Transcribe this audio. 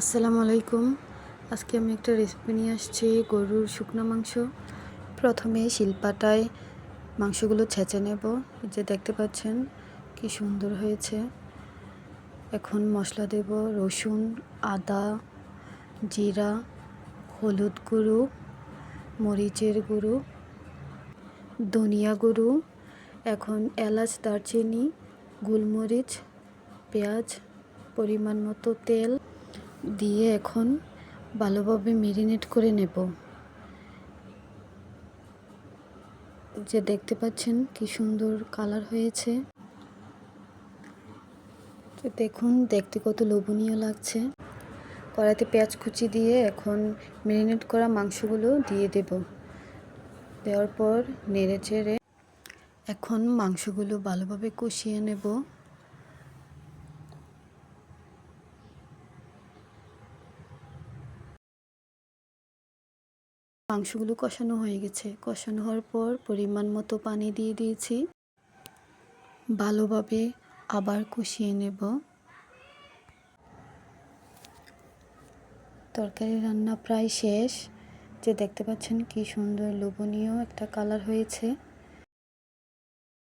আসসালামু আলাইকুম। আজকে আমি একটা রেসিপি নিয়ে আসছি, গরুর শুকনো মাংস। প্রথমে শিলপাটায় মাংসগুলো ছেঁচে নেব। যে দেখতে পাচ্ছেন, কি সুন্দর হয়েছে। এখন মশলা দেব, রসুন, আদা, জিরা, হলুদ গুঁড়ো, মরিচের গুঁড়ো, ধনিয়া গুঁড়ো, এখন এলাচ, দারচিনি, গোলমরিচ, পেঁয়াজ, পরিমাণ মতো তেল। দিয়ে এখন ভালোভাবে মেরিনেট করে নেব। যে দেখতে পাচ্ছেন কি সুন্দর কালার হয়েছে। দেখুন, দেখতে কত লোভনীয় লাগছে। কড়াইতে পেঁয়াজ কুচি দিয়ে এখন মেরিনেট করা মাংসগুলো দিয়ে দেব। দেওয়ার পর নেড়ে চেড়ে এখন মাংসগুলো ভালোভাবে কষিয়ে নেব। মাংসগুলো কষানো হয়ে গেছে। কষানো হওয়ার পর পরিমাণ মতো পানি দিয়ে দিয়েছি। ভালোভাবে আবার কষিয়ে নেব। তরকারি রান্না প্রায় শেষ। যে দেখতে পাচ্ছেন কি সুন্দর লোভনীয় একটা কালার হয়েছে।